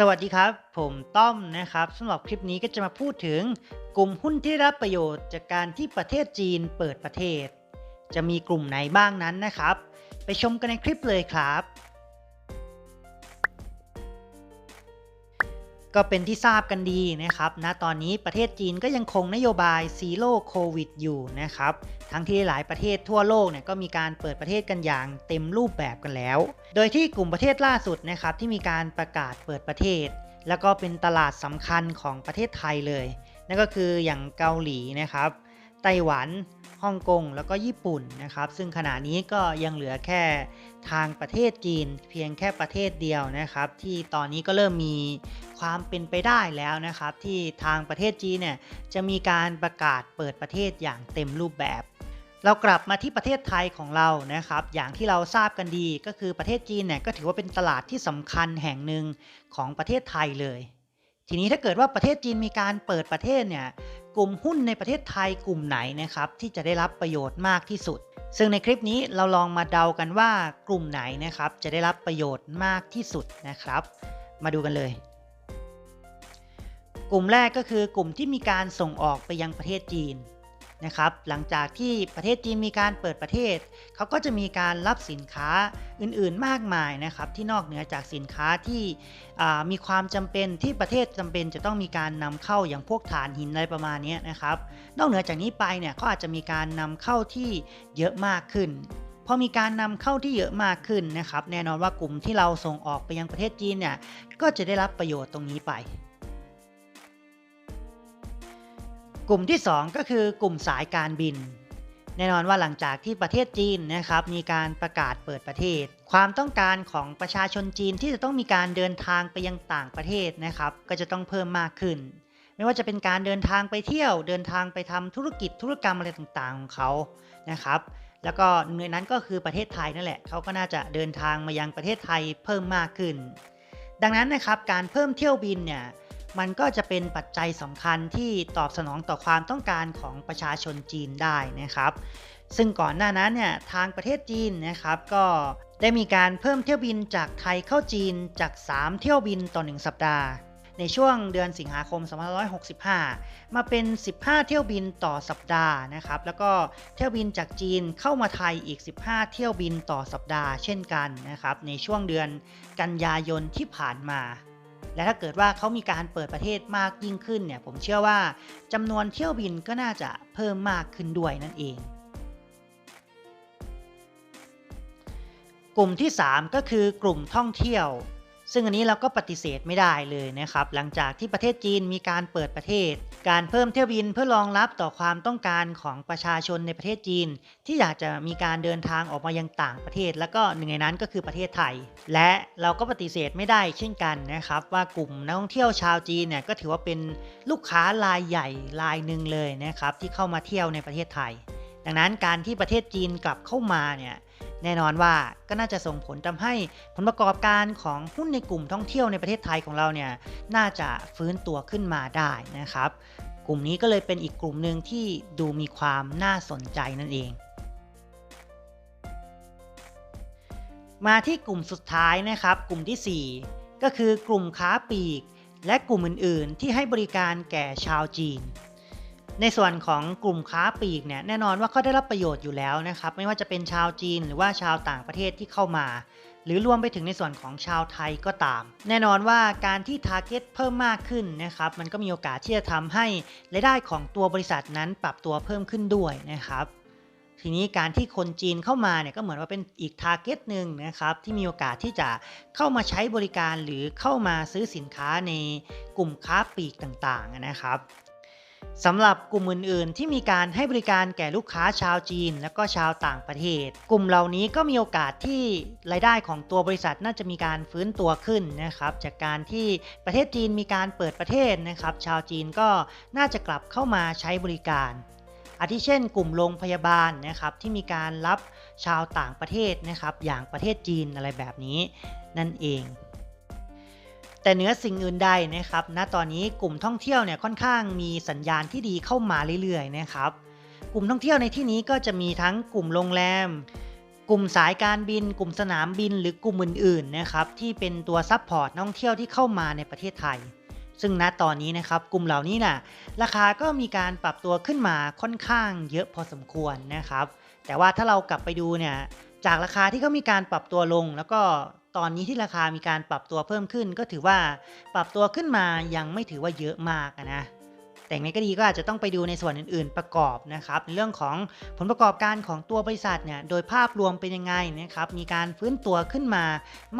สวัสดีครับ ผมต้อมนะครับสำหรับคลิปนี้ก็จะมาพูดถึง กลุ่มหุ้นที่ได้รับประโยชน์จากการที่ประเทศจีนเปิดประเทศ จะมีกลุ่มไหนบ้างนั้นนะครับ ไปชมกันในคลิปเลยครับ ก็เป็นที่ทราบกันดีนะครับณตอนนี้ประเทศจีนก็ยังคงนโยบายซีโร่โควิดอยู่นะครับ ทั้งที่หลายประเทศทั่วโลกเนี่ยก็มีการเปิดประเทศกันอย่างเต็มรูปแบบกันแล้ว โดยที่กลุ่มประเทศล่าสุดนะครับที่มีการประกาศเปิดประเทศ แล้วก็เป็นตลาดสำคัญของประเทศไทยเลย นั่นก็คืออย่างเกาหลีนะครับ ไต้หวัน ฮ่องกงแล้วก็ญี่ปุ่นนะครับ ซึ่งขณะนี้ก็ยังเหลือแค่ทางประเทศจีน เพียงแค่ประเทศเดียวนะครับ ที่ตอนนี้ก็เริ่มมีความเป็นไปได้แล้วนะครับ ที่ทางประเทศจีนเนี่ยจะมีการประกาศเปิดประเทศอย่างเต็มรูปแบบเรากลับมาที่ประเทศไทยของเรานะครับ อย่างที่เราทราบกันดีก็คือประเทศจีนเนี่ยก็ถือว่าเป็นตลาดที่สำคัญแห่งหนึ่งของประเทศไทยเลย ทีนี้ถ้าเกิดว่าประเทศจีนมีการเปิดประเทศเนี่ย กลุ่มหุ้นในประเทศไทยกลุ่มไหนนะครับที่จะได้รับประโยชน์มากที่สุด ซึ่งในคลิปนี้เราลองมาเดากันว่ากลุ่มไหนนะครับจะได้รับประโยชน์มากที่สุดนะครับ มาดูกันเลย กลุ่มแรกก็คือกลุ่มที่มีการส่งออกไปยังประเทศจีน นะครับ หลังจากที่ประเทศจีนมีการเปิดประเทศ เขาก็จะมีการรับสินค้าอื่นๆมากมายนะครับ ที่นอกเหนือจากสินค้าที่มีความจำเป็นที่ประเทศจำเป็นจะต้องมีการนำเข้าอย่างพวกฐานหินอะไรประมาณนี้นะครับ นอกเหนือจากนี้ไปเนี่ยเขาอาจจะมีการนำเข้าที่เยอะมากขึ้นพอมีการนำเข้าที่เยอะมากขึ้นนะครับ แน่นอนว่ากลุ่มที่เราส่งออกไปยังประเทศจีนเนี่ยก็จะได้รับประโยชน์ตรงนี้ไป กลุ่มที่ 2 ก็คือกลุ่มสายการบิน แน่นอนว่าหลังจากที่ประเทศจีนนะครับมีการประกาศเปิดประเทศ ความต้องการของประชาชนจีนที่จะต้องมีการเดินทางไปยังต่างประเทศนะครับ ก็จะต้องเพิ่มมากขึ้น ไม่ว่าจะเป็นการเดินทางไปเที่ยว เดินทางไปทำธุรกิจธุรกรรมอะไรต่างๆของเขานะครับ แล้วก็หนึ่งในนั้นก็คือประเทศไทยนั่นแหละเขาก็น่าจะเดินทางมายังประเทศไทยเพิ่มมากขึ้น ดังนั้นนะครับการเพิ่มเที่ยวบินเนี่ย มันก็จะเป็นปัจจัยสำคัญที่ตอบสนองต่อความต้องการของประชาชนจีนได้นะครับ ซึ่งก่อนหน้านั้นเนี่ยทางประเทศจีนนะครับก็ได้มีการเพิ่มเที่ยวบินจากไทยเข้าจีนจาก 3 เที่ยวบินต่อ 1 สัปดาห์ ในช่วงเดือนสิงหาคม 2565 มาเป็น 15 เที่ยวบินต่อสัปดาห์นะครับ แล้วก็เที่ยวบินจากจีนเข้ามาไทยอีก 15 เที่ยวบินต่อสัปดาห์ เช่นกันนะครับ ในช่วงเดือนกันยายนที่ผ่านมา และถ้าเกิดว่าเขามีการเปิดประเทศมากยิ่งขึ้นเนี่ยผมเชื่อว่าจำนวนเที่ยวบินก็น่าจะเพิ่มมากขึ้นด้วยนั่นเองกลุ่มที่ 3 ก็คือกลุ่มท่องเที่ยว ซึ่งอันนี้เราก็ปฏิเสธไม่ได้เลยนะครับ หลังจากที่ประเทศจีนมีการเปิดประเทศ การเพิ่มเที่ยวบินเพื่อรองรับต่อความต้องการของประชาชนในประเทศจีน ที่อยากจะมีการเดินทางออกมายังต่างประเทศ แล้วก็หนึ่งในนั้นก็คือประเทศไทย และเราก็ปฏิเสธไม่ได้เช่นกันนะครับ ว่ากลุ่มนักท่องเที่ยวชาวจีนเนี่ยก็ถือว่าเป็นลูกค้ารายใหญ่รายหนึ่งเลยนะครับที่เข้ามาเที่ยวในประเทศไทย ดังนั้นการที่ประเทศจีนกลับเข้ามาเนี่ย แน่นอนว่าก็น่าจะส่งผลทำให้ผลประกอบการของหุ้นในกลุ่มท่องเที่ยวในประเทศไทยของเราเนี่ยน่าจะฟื้นตัวขึ้นมาได้นะครับ กลุ่มนี้ก็เลยเป็นอีกกลุ่มหนึ่งที่ดูมีความน่าสนใจนั่นเอง มาที่กลุ่มสุดท้ายนะครับ กลุ่มที่ 4 ก็คือกลุ่มค้าปลีก และกลุ่มอื่น ๆ ที่ให้บริการแก่ชาวจีน ในส่วนของกลุ่มค้าปลีกเนี่ยแน่นอนว่าเขาได้รับประโยชน์อยู่แล้วนะครับไม่ว่าจะเป็นชาวจีนหรือว่าชาวต่างประเทศที่เข้ามา หรือรวมไปถึงในส่วนของชาวไทยก็ตาม แน่นอนว่าการที่ Target เพิ่มมากขึ้นนะครับมันก็มีโอกาสที่จะทำให้รายได้ของตัวบริษัทนั้นปรับตัวเพิ่มขึ้นด้วยนะครับทีนี้การที่คนจีนเข้ามาเนี่ยก็เหมือนว่าเป็นอีก t a r g e t หนึ่งนะครับที่มีโอกาสที่จะเข้ามาใช้บริการหรือเข้ามาซื้อสินค้าในกลุ่มค้าปลีกต่างๆนะครับ สำหรับกลุ่มอื่นๆ ที่มีการให้บริการแก่ลูกค้าชาวจีน และก็ชาวต่างประเทศ กลุ่มเหล่านี้ก็มีโอกาสที่รายได้ของตัวบริษัทน่าจะมีการฟื้นตัวขึ้นนะครับ จากการที่ประเทศจีนมีการเปิดประเทศนะครับ ชาวจีนก็น่าจะกลับเข้ามาใช้บริการอาทิเช่น กลุ่มโรงพยาบาลนะครับที่มีการรับชาวต่างประเทศนะครับ อย่างประเทศจีนอะไรแบบนี้นั่นเอง แต่เหนือสิ่งอื่นใดนะครับณตอนนี้กลุ่มท่องเที่ยวเนี่ยค่อนข้างมีสัญญาณที่ดีเข้ามาเรื่อยๆนะครับ กลุ่มท่องเที่ยวในที่นี้ก็จะมีทั้งกลุ่มโรงแรม กลุ่มสายการบิน กลุ่มสนามบิน หรือกลุ่มอื่นๆนะครับที่เป็นตัวซัพพอร์ตนักท่องเที่ยวที่เข้ามาในประเทศไทย ซึ่งณตอนนี้นะครับกลุ่มเหล่านี้น่ะราคาก็มีการปรับตัวขึ้นมาค่อนข้างเยอะพอสมควรนะครับ แต่ว่าถ้าเรากลับไปดูเนี่ยจากราคาที่เขามีการปรับตัวลงแล้วก็ ตอนนี้ที่ราคามีการปรับตัวเพิ่มขึ้น ก็ถือว่าปรับตัวขึ้นมายังไม่ถือว่าเยอะมากนะแต่อย่ก็ดีก็อาจจะต้องไปดูในส่วนอื่น ๆ ประกอบนะครับในเรื่องของผลประกอบการของตัวบริษัทเนี่ยโดยภาพรวมเป็นยังไงนะครับมีการฟื้นตัวขึ้นมา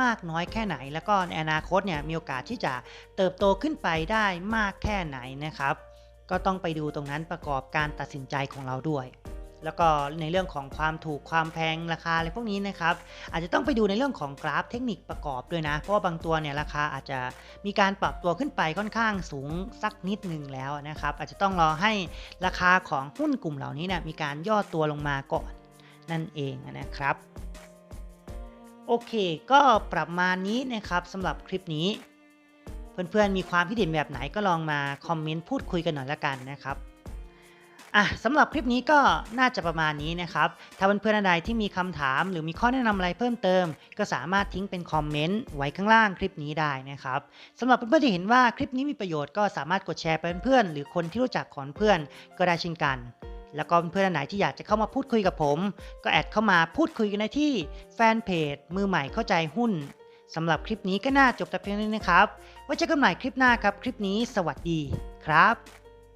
มากน้อยแค่ไหน แล้วก็ในอนาคตเนี่ยมีโอกาสที่จะเติบโตขึ้นไปได้มากแค่ไหนนะครับ ก็ต้องไปดูตรงนั้นประกอบการตัดสินใจของเราด้วย แล้วก็ในเรื่องของความถูกความแพงราคาอะไรพวกนี้นะครับ อาจจะต้องไปดูในเรื่องของกราฟเทคนิคประกอบด้วยนะ เพราะว่าบางตัวเนี่ยราคาอาจจะมีการปรับตัวขึ้นไปค่อนข้างสูงสักนิดหนึ่งแล้วนะครับ อาจจะต้องรอให้ราคาของหุ้นกลุ่มเหล่านี้เนี่ยมีการย่อตัวลงมาก่อนนั่นเองนะครับโอเค ก็ประมาณนี้นะครับสำหรับคลิปนี้ เพื่อนๆมีความคิดเห็นแบบไหนก็ลองมาคอมเมนต์พูดคุยกันหน่อยละกันนะครับ อะสำหรับคลิปนี้ก็น่าจะประมาณนี้นะครับ ถ้าเพื่อนๆใดที่มีคำถาม หรือมีข้อแนะนำอะไรเพิ่มเติม ก็สามารถทิ้งเป็นคอมเมนต์ไว้ข้างล่างคลิปนี้ได้นะครับสำหรับเพื่อนๆที่เห็นว่าคลิปนี้มีประโยชน์ก็สามารถกดแชร์ไปเพื่อนๆหรือคนที่รู้จักของเพื่อนก็ได้เช่นกัน แล้วก็เพื่อนๆไหนที่อยากจะเข้ามาพูดคุยกับผม ก็แอดเข้ามาพูดคุยกันได้ที่แฟนเพจมือใหม่เข้าใจหุ้นสำหรับคลิปนี้ก็น่าจบแต่เพียงนี้นะครับไว้เจอกันใหม่คลิปหน้าครับคลิปนี้ สวัสดีครับ